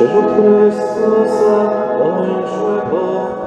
Шепот Христоса, а не.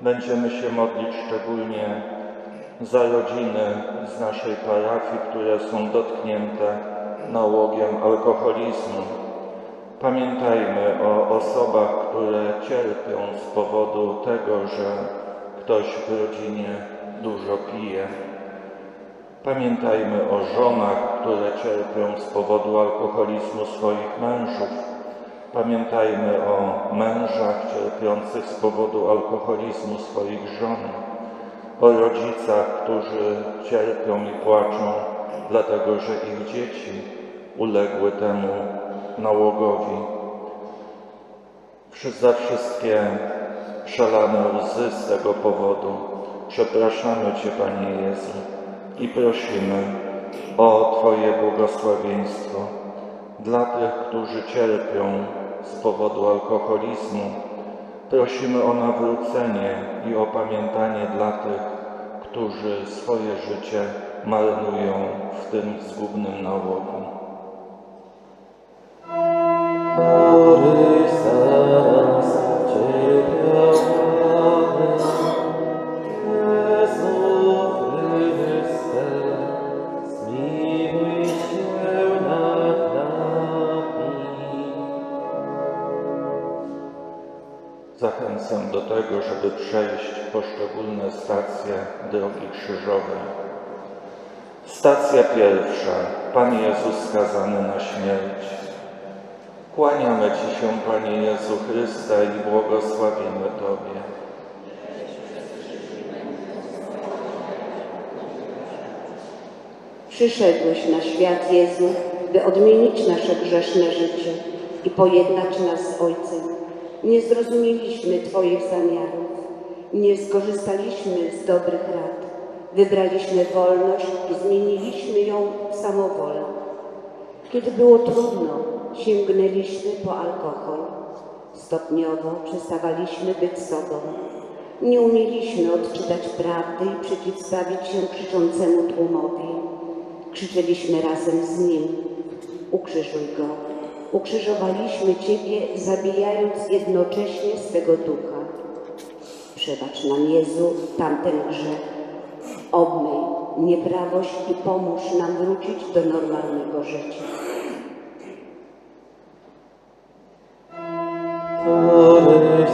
Będziemy się modlić szczególnie za rodziny z naszej parafii, które są dotknięte nałogiem alkoholizmu. Pamiętajmy o osobach, które cierpią z powodu tego, że ktoś w rodzinie dużo pije. Pamiętajmy o żonach, które cierpią z powodu alkoholizmu swoich mężów. Pamiętajmy o mężach cierpiących z powodu alkoholizmu swoich żon. O rodzicach, którzy cierpią i płaczą, dlatego że ich dzieci uległy temu nałogowi. Za wszystkie przelane łzy z tego powodu przepraszamy Cię, Panie Jezu, i prosimy o Twoje błogosławieństwo dla tych, którzy cierpią z powodu alkoholizmu. Prosimy o nawrócenie i opamiętanie dla tych, którzy swoje życie marnują w tym zgubnym nałogu. Poszczególne stacje drogi krzyżowej. Stacja pierwsza. Pan Jezus skazany na śmierć. Kłaniamy Ci się, Panie Jezu Chryste, i błogosławimy Tobie. Przyszedłeś na świat Jezu, by odmienić nasze grzeszne życie i pojednać nas z Ojcem. Nie zrozumieliśmy Twoich zamiarów, nie skorzystaliśmy z dobrych rad. Wybraliśmy wolność i zmieniliśmy ją w samowolę. Kiedy było trudno, sięgnęliśmy po alkohol. Stopniowo przestawaliśmy być sobą. Nie umieliśmy odczytać prawdy i przeciwstawić się krzyczącemu tłumowi. Krzyczeliśmy razem z nim. Ukrzyżuj go, Ukrzyżowaliśmy Ciebie, zabijając jednocześnie swego ducha. Przebacz nam, Jezu, tamten grzech. Obmyj nieprawość i pomóż nam wrócić do normalnego życia. Któryś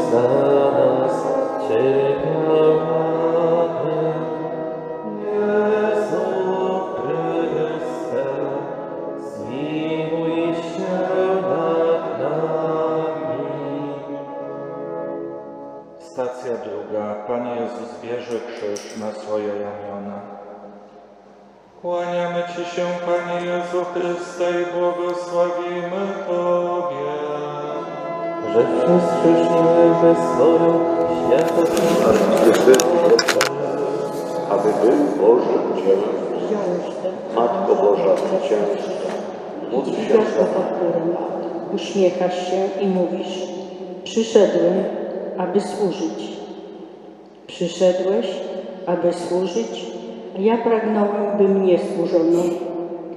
Przyszedłeś, aby służyć, a ja pragnąłem, by mnie służono.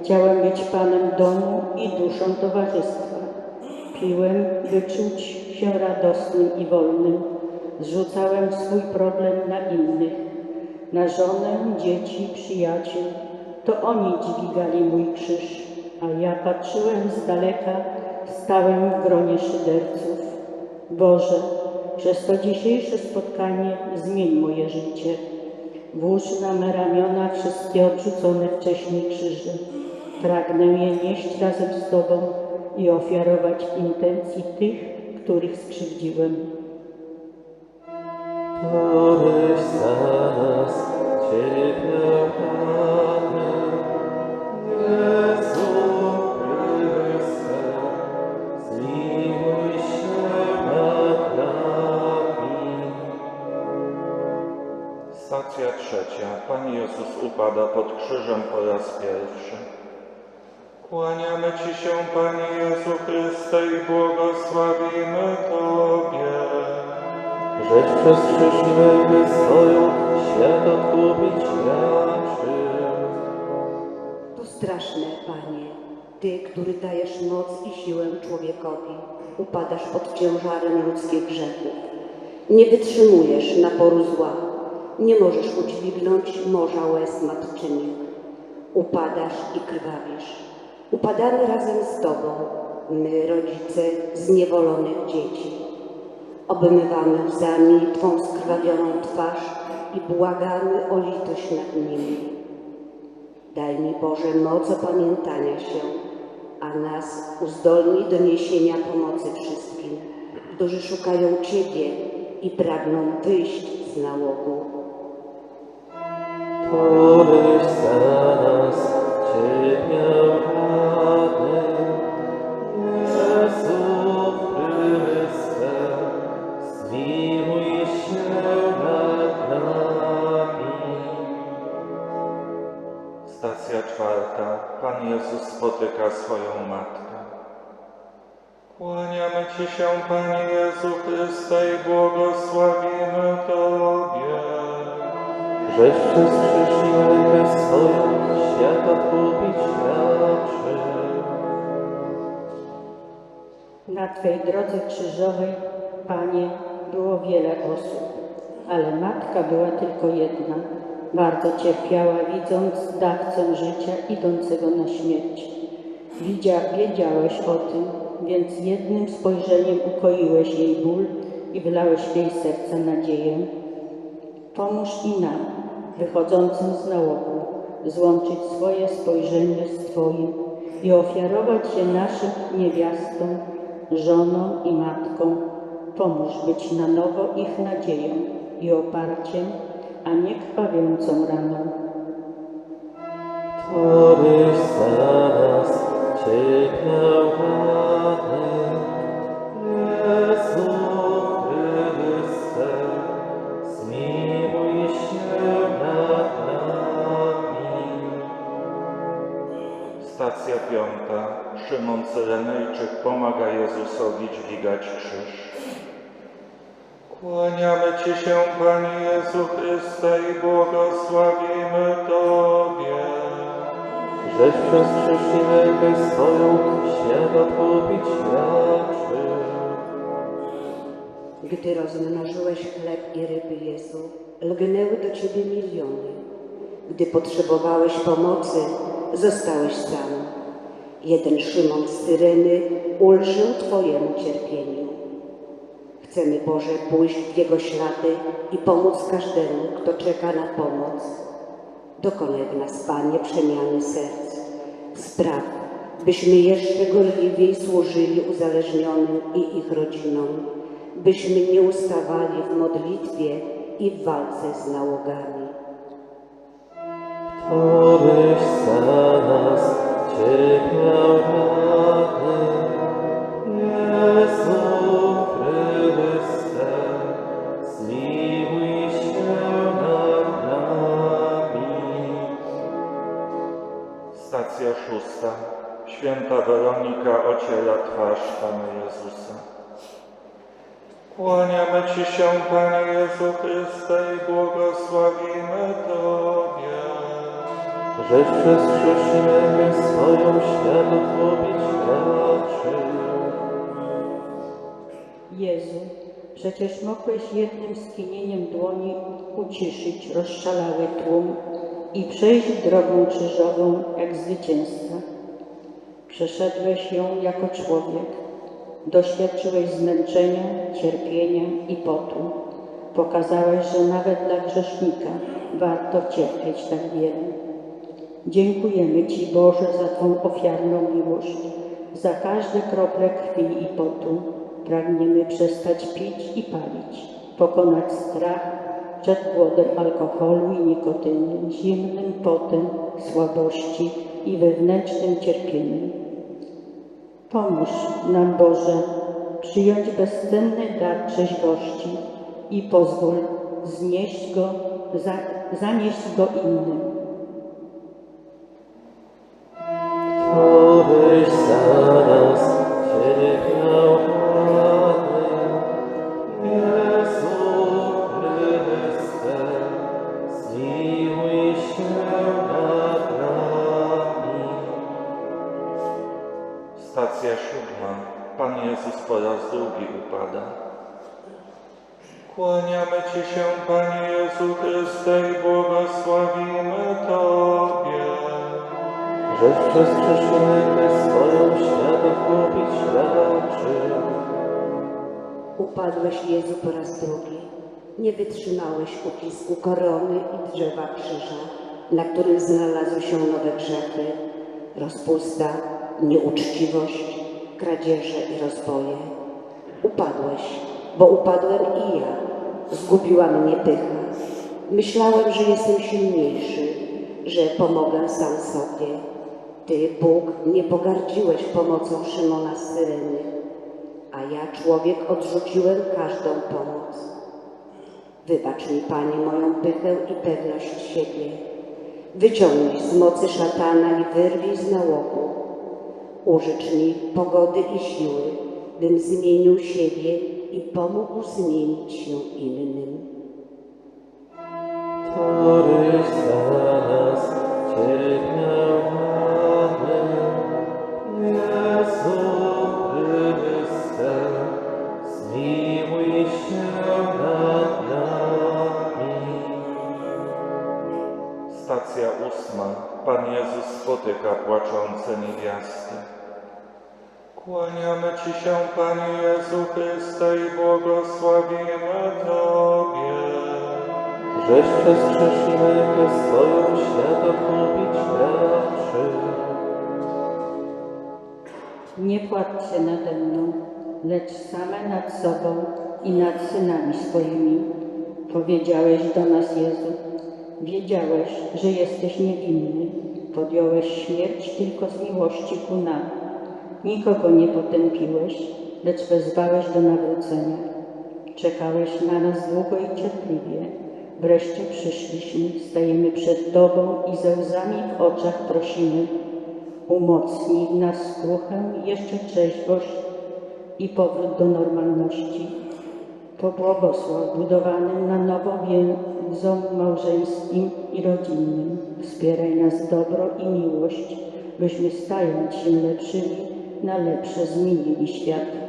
Chciałem być Panem domu i duszą towarzystwa. Piłem, by czuć się radosnym i wolnym. Zrzucałem swój problem na innych, na żonę, dzieci, przyjaciół. To oni dźwigali mój krzyż, a ja patrzyłem z daleka, stałem w gronie szyderców. Boże, przez to dzisiejsze spotkanie zmień moje życie. Włóż na me ramiona wszystkie odrzucone wcześniej krzyże. Pragnę je nieść razem z Tobą i ofiarować w intencji tych, których skrzywdziłem. Któryś za nas cierpiał rany. Stacja trzecia. Pan Jezus upada pod krzyżem po raz pierwszy. Kłaniamy Ci się, Panie Jezu Chryste, i błogosławimy Tobie. Żeś przestrzeżliwy swoją świat odkupić raczył. To straszne, Panie, Ty, który dajesz moc i siłę człowiekowi, upadasz pod ciężarem ludzkich grzechów. Nie wytrzymujesz naporu zła, nie możesz udźwignąć morza łez matczynych. Upadasz i krwawisz. Upadamy razem z Tobą, my, rodzice zniewolonych dzieci. Obmywamy łzami Twą skrwawioną twarz i błagamy o litość nad nimi. Daj mi Boże moc opamiętania się, a nas uzdolnij do niesienia pomocy wszystkim, którzy szukają Ciebie i pragną wyjść z nałogu. Któryś za nas cierpiał rany. Jezu Chryste, zmiłuj się nad nami. Stacja czwarta. Pan Jezus spotyka swoją matkę. Kłaniamy Ci się, Panie Jezu Chryste, i błogosławimy Tobie. Żeś przestrzeżliwy swoją świat odkupić raczył. Na Twej drodze krzyżowej, Panie, było wiele osób, ale matka była tylko jedna. Bardzo cierpiała, widząc dawcę życia idącego na śmierć. Widzia, wiedziałeś o tym, więc jednym spojrzeniem ukoiłeś jej ból i wylałeś w jej serce nadzieję. Pomóż i nam, wychodzącym z nałogu, złączyć swoje spojrzenie z Twoim i ofiarować je naszym niewiastom, żonom i matkom. Pomóż być na nowo ich nadzieją i oparciem, a nie krwawiącą raną. Któryś za nas cierpiał piąta. Szymon Cyrenejczyk pomaga Jezusowi dźwigać krzyż. Kłaniamy Ci się, Panie Jezu Chryste, i błogosławimy Tobie. żeś przez szczęśliwego swoją świat odkupić raczył. Gdy rozmnożyłeś chleb i ryby, Jezu, lgnęły do Ciebie miliony. Gdy potrzebowałeś pomocy, zostałeś sam. Jeden Szymon z Tyreny ulżył Twojemu cierpieniu. Chcemy, Boże, pójść w Jego ślady i pomóc każdemu, kto czeka na pomoc. Dokonaj w nas, Panie, przemiany serc. Spraw, byśmy jeszcze gorliwiej służyli uzależnionym i ich rodzinom, byśmy nie ustawali w modlitwie i w walce z nałogami. Któryś za nas cierpiał Kłaniamy Ci się, Panie Jezu Chryste, i błogosławimy Tobie. Żeś przez szczęśliwego swoją odkupić raczył. Jezu, przecież mogłeś jednym skinieniem dłoni uciszyć rozszalały tłum i przejść drogą krzyżową jak zwycięzca. Przeszedłeś ją jako człowiek, doświadczyłeś zmęczenia, cierpienia i potu. Pokazałeś, że nawet dla grzesznika warto cierpieć tak wiele. Dziękujemy Ci, Boże, za Twą ofiarną miłość. Za każde krople krwi i potu pragniemy przestać pić i palić, pokonać strach przed głodem alkoholu i nikotyny, zimnym potem, słabości i wewnętrznym cierpieniem. Pomóż nam, Boże, przyjąć bezcenny dar trzeźwości i pozwól znieść go, za, zanieść go innym. Stacja siódma. Pan Jezus po raz drugi upada. Kłaniamy Ci się, Panie Jezu Chryste, i błogosławimy Tobie. Żeś przez szczęśliwego swoją świat odkupić raczył. Upadłeś, Jezu, po raz drugi. Nie wytrzymałeś ucisku korony i drzewa krzyża, na którym znalazły się nowe grzechy, rozpusta, nieuczciwość, kradzieże i rozboje. Upadłeś, bo upadłem i ja. Zgubiła mnie pycha. Myślałem, że jestem silniejszy, że pomogę sam sobie. Ty, Bóg, nie pogardziłeś pomocą Szymona z Syreny, a ja, człowiek, odrzuciłem każdą pomoc. Wybacz mi, Panie, moją pychę i pewność siebie. Wyciągnij z mocy szatana i wyrwij z nałogu. Użycz mi pogody i siły, bym zmienił siebie i pomógł zmienić się innym. Któryś za nas cierpiał. Jezu Chryste, zmiłuj się nad nami. Stacja ósma. Pan Jezus spotyka płaczące niewiasty. Kłaniamy Ci się, Panie Jezu Chryste, i błogosławimy Tobie. Żeś przez szczęśliwego swoją świat odkupić raczył. Nie płaccie nade mną, lecz same nad sobą i nad synami swoimi. Powiedziałeś do nas, Jezu. Wiedziałeś, że jesteś niewinny. Podjąłeś śmierć tylko z miłości ku nam. Nikogo nie potępiłeś, lecz wezwałeś do nawrócenia. Czekałeś na nas długo i cierpliwie. Wreszcie przyszliśmy, stajemy przed Tobą i ze łzami w oczach prosimy. Umocnij nas skruchę, jeszcze trzeźwość i powrót do normalności. Pobłogosław budowanym na nowo wię- impulzom małżeńskim i rodzinnym. Wspieraj nas dobro i miłość, byśmy stając się lepszymi, na lepsze zmienili świat.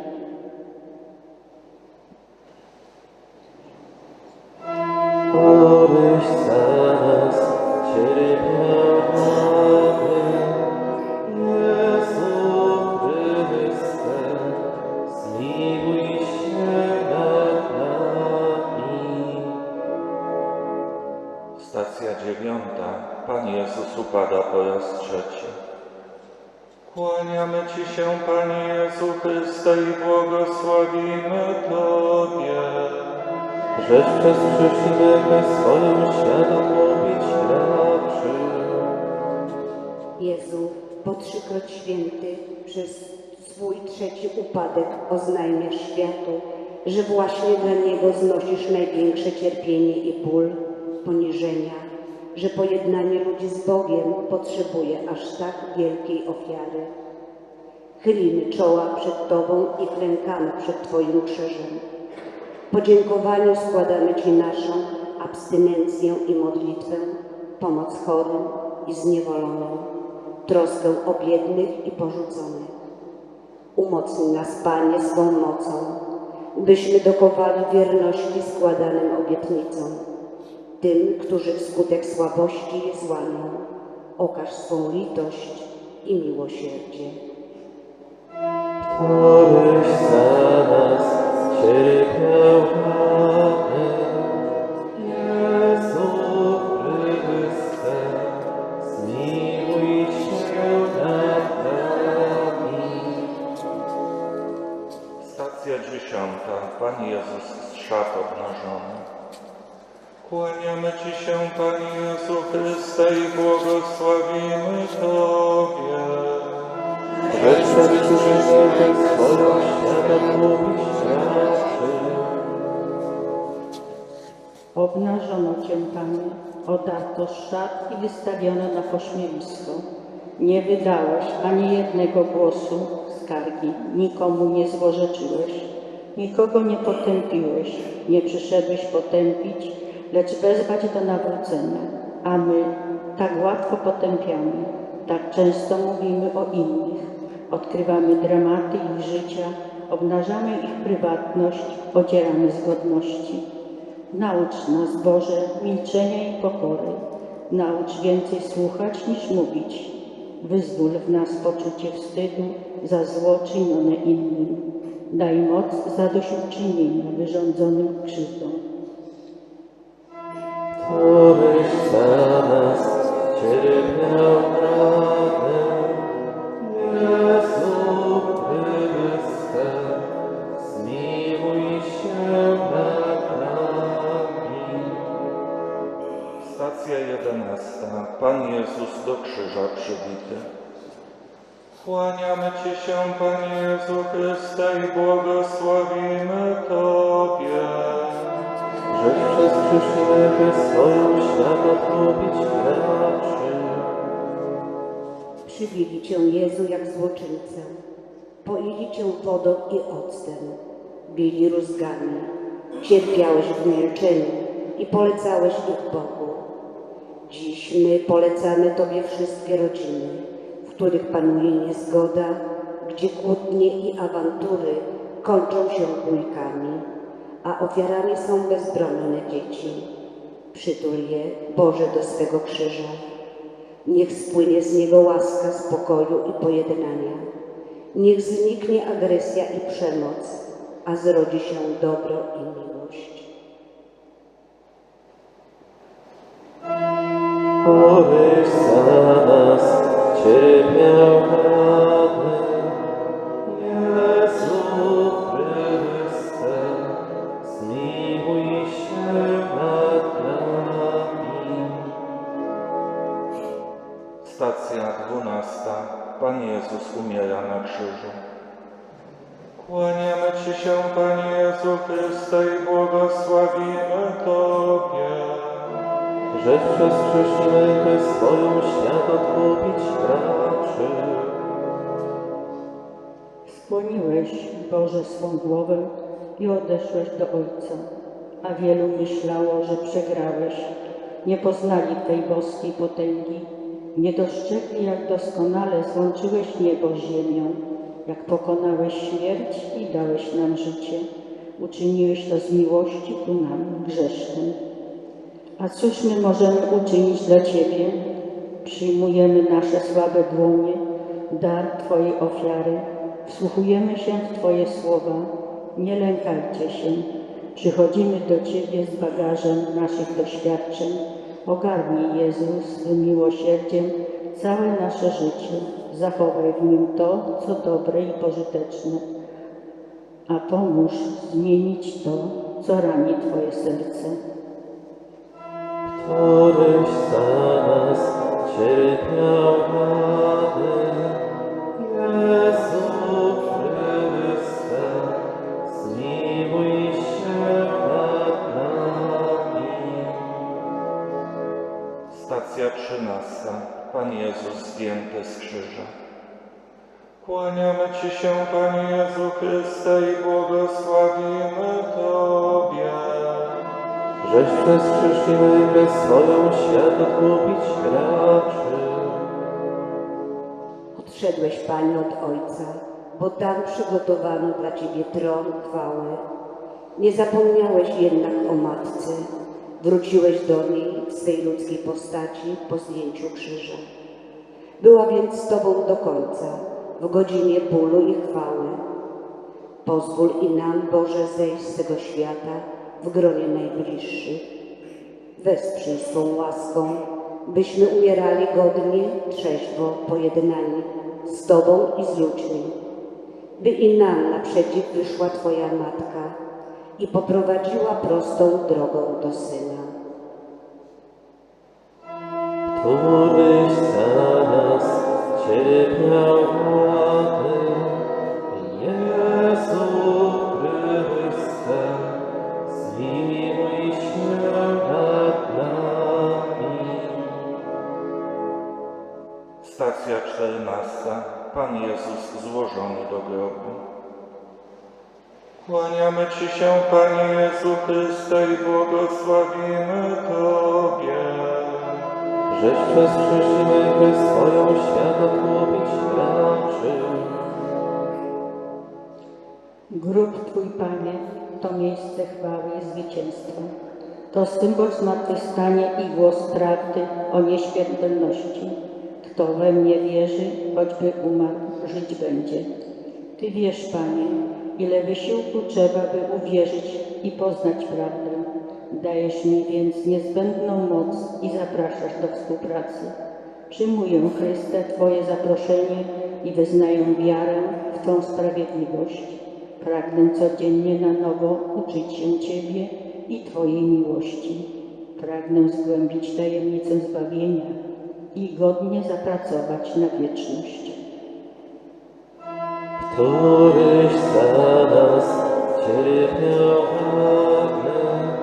Chylimy czoła przed Tobą i klękamy przed Twoim krzyżem. Podziękowaniu składamy Ci naszą abstynencję i modlitwę, pomoc chorym i zniewolonym, troskę o biednych i porzuconych. Umocnij nas, Panie, swą mocą, byśmy dokowali wierności składanym obietnicom. Tym, którzy wskutek słabości je złamią, okaż swą litość i miłosierdzie. Obyś za nas cierpiał rany. Jezu Chryste, zmiłuj się nad nami. Stacja dziesiąta. Pan Jezus z szat obnażony. Kłaniamy Ci się, Panie Jezu Chryste, i błogosławimy Tobie. Obnażono Cię, Panie, odarto szat i wystawiono na pośmiewisko. Nie wydałeś ani jednego głosu skargi, nikomu nie złorzeczyłeś, nikogo nie potępiłeś, nie przyszedłeś potępić, lecz wezwać do nawrócenia. A my tak łatwo potępiamy, tak często mówimy o innych, odkrywamy dramaty ich życia, obnażamy ich prywatność, odzieramy z godności. Naucz nas, Boże, milczenia i pokory. Naucz więcej słuchać niż mówić. Wyzwól w nas poczucie wstydu za zło czynione innym. Daj moc zadośćuczynienia wyrządzonym krzywdom. Obyś za nas cierpiał przybity. Kłaniamy Ci się, Panie Jezu Chryste, i błogosławimy Tobie. Żeś przez przyszłego swoją światą mówić raczy. Przybili Cię, Jezu, jak złoczyńcę. Poili Cię wodą i octem. Bili rózgami. Cierpiałeś w milczeniu i polecałeś ich Bogu. Dziś my polecamy Tobie wszystkie rodziny, w których panuje niezgoda, gdzie kłótnie i awantury kończą się bójkami, a ofiarami są bezbronna dzieci. Przytul je, Boże, do swego krzyża. Niech spłynie z niego łaska spokoju i pojednania. Niech zniknie agresja i przemoc, a zrodzi się dobro i miłość. Żeś przez przyszłego swoją świat odkupić raczy. Skłoniłeś, Boże, swą głowę i odeszłeś do Ojca. a wielu myślało, że przegrałeś. Nie poznali Twej boskiej potęgi, nie dostrzegli, jak doskonale złączyłeś niebo z ziemią, jak pokonałeś śmierć i dałeś nam życie. Uczyniłeś to z miłości ku nam, grzesznym. A cóż my możemy uczynić dla Ciebie? Przyjmujemy nasze słabe dłonie, dar Twojej ofiary, wsłuchujemy się w Twoje słowa. Nie lękajcie się, przychodzimy do Ciebie z bagażem naszych doświadczeń. Ogarnij Jezus swym miłosierdziem całe nasze życie. Zachowaj w nim to, co dobre i pożyteczne, a pomóż zmienić to, co rani Twoje serce. Któryś za nas cierpiał rany. Jezu Chryste, zmiłuj się nad nami. Stacja trzynasta. Pan Jezus zdjęty z krzyża. Kłaniamy Ci się, Panie Jezu Chryste, i błogosławimy Tobie. Żeś przez mękę swoją świat odkupić raczy. Odszedłeś, Panie, od Ojca, bo tam przygotowano dla Ciebie tron chwały. Nie zapomniałeś jednak o Matce. Wróciłeś do niej w swej ludzkiej postaci po zdjęciu krzyża. Była więc z Tobą do końca, w godzinie bólu i chwały. Pozwól i nam, Boże, zejść z tego świata w gronie najbliższych. Wesprzyj swą łaską, byśmy umierali godnie, trzeźwo, pojednani z Tobą i z ludźmi. By i nam naprzeciw wyszła Twoja Matka i poprowadziła prostą drogą do Syna. któryś za nas cierpiał Stacja czternasta. Pan Jezus złożony do grobu. Kłaniamy Ci się, Panie Jezu Chryste, i błogosławimy Tobie. Żeś przez krzyż mękę swoją świat odkupić raczył. Grób Twój, Panie, to miejsce chwały i zwycięstwa. To symbol zmartwychwstania i głos prawdy o nieśmiertelności. Kto we mnie wierzy, choćby umarł, żyć będzie. Ty wiesz, Panie, ile wysiłku trzeba, by uwierzyć i poznać prawdę. Dajesz mi więc niezbędną moc i zapraszasz do współpracy. Przyjmuję, Chryste, Twoje zaproszenie i wyznaję wiarę w Twą sprawiedliwość. Pragnę codziennie na nowo uczyć się Ciebie i Twojej miłości. Pragnę zgłębić tajemnicę zbawienia i godnie zapracować na wieczność. któryś za nas cierpiał rany.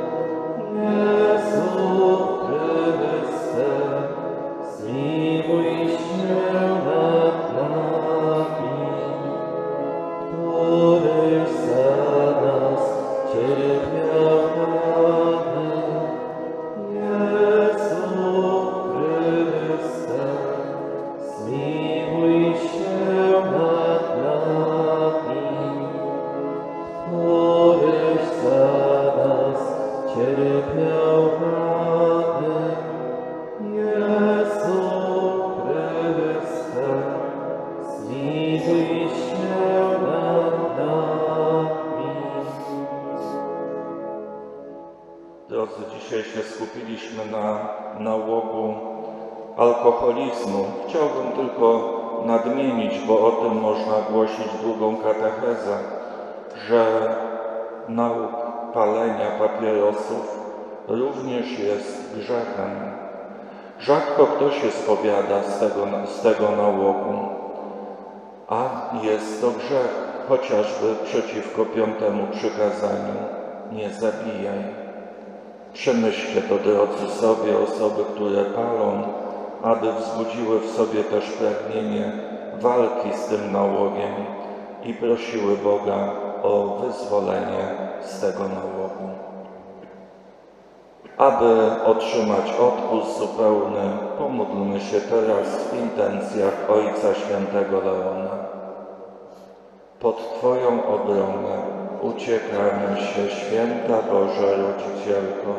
Dzisiaj się skupiliśmy na nałogu alkoholizmu. Chciałbym tylko nadmienić, bo o tym można głosić drugą katechezę, że nauk palenia papierosów również jest grzechem. Rzadko kto się spowiada z tego, z tego nałogu, a jest to grzech, chociażby przeciwko piątemu przykazaniu nie zabijaj. Przemyślcie to, drodzy sobie, osoby, które palą, aby wzbudziły w sobie też pragnienie walki z tym nałogiem i prosiły Boga o wyzwolenie z tego nałogu. Aby otrzymać odpust zupełny, pomódlmy się teraz w intencjach Ojca Świętego Leona. Pod Twoją obronę uciekamy się, Święta Boża Rodzicielko,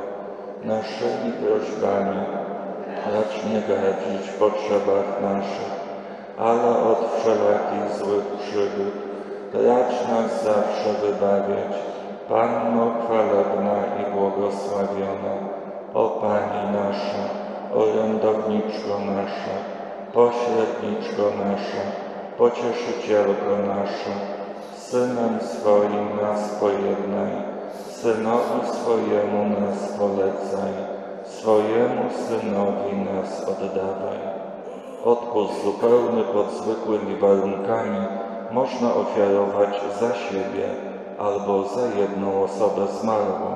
naszymi prośbami. Racz nie gardzić w potrzebach naszych, ale od wszelakich złych przygód racz nas zawsze wybawiać. Panno chwalebna i błogosławiona, o Pani nasza, orędowniczko nasza, pośredniczko nasza, pocieszycielko nasza, Synem swoim nas pojednaj, Synowi swojemu nas polecaj, swojemu Synowi nas oddawaj. Odpust zupełny pod zwykłymi warunkami można ofiarować za siebie albo za jedną osobę zmarłą.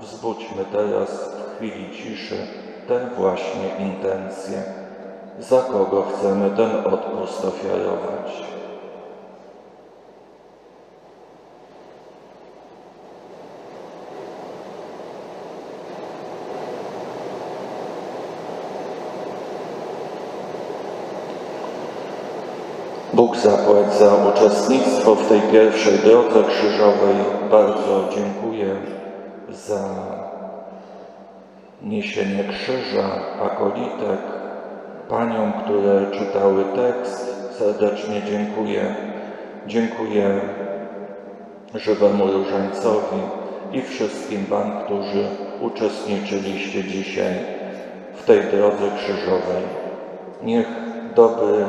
Wzbudźmy teraz w chwili ciszy tę właśnie intencję. Za kogo chcemy ten odpust ofiarować? Bóg zapłać za uczestnictwo w tej pierwszej drodze krzyżowej. Bardzo dziękuję za niesienie krzyża, akolitek, paniom, które czytały tekst. Serdecznie dziękuję. Dziękuję żywemu różańcowi i wszystkim Wam, którzy uczestniczyliście dzisiaj w tej drodze krzyżowej. Niech dobry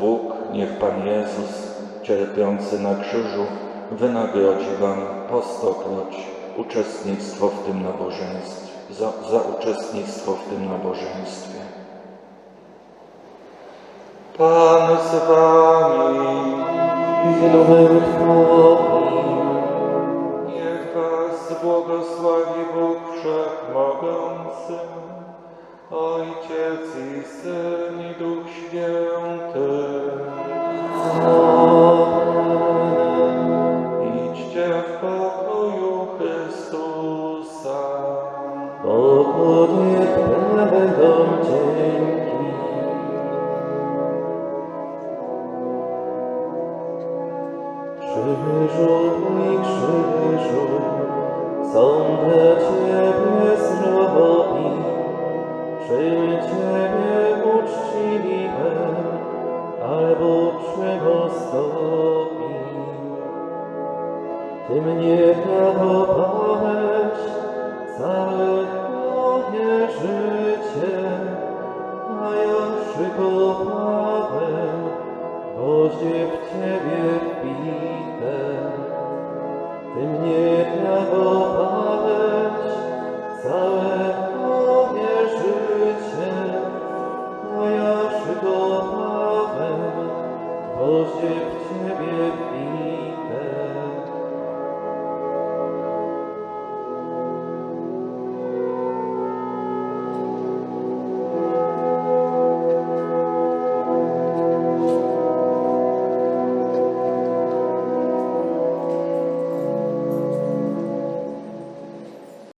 Bóg, niech Pan Jezus, cierpiący na krzyżu, wynagrodzi Wam po stokroć uczestnictwo w tym nabożeństwie, za, za uczestnictwo w tym nabożeństwie. Pan z Wami, I duchem niech Was błogosławi Bóg Wszechmogący, Ojciec i Syn i Duch Święty. Krzyżu mój krzyżu, są dla Ciebie zdrowi, czym Ciebie uczciwym, Ty mnie radowałeś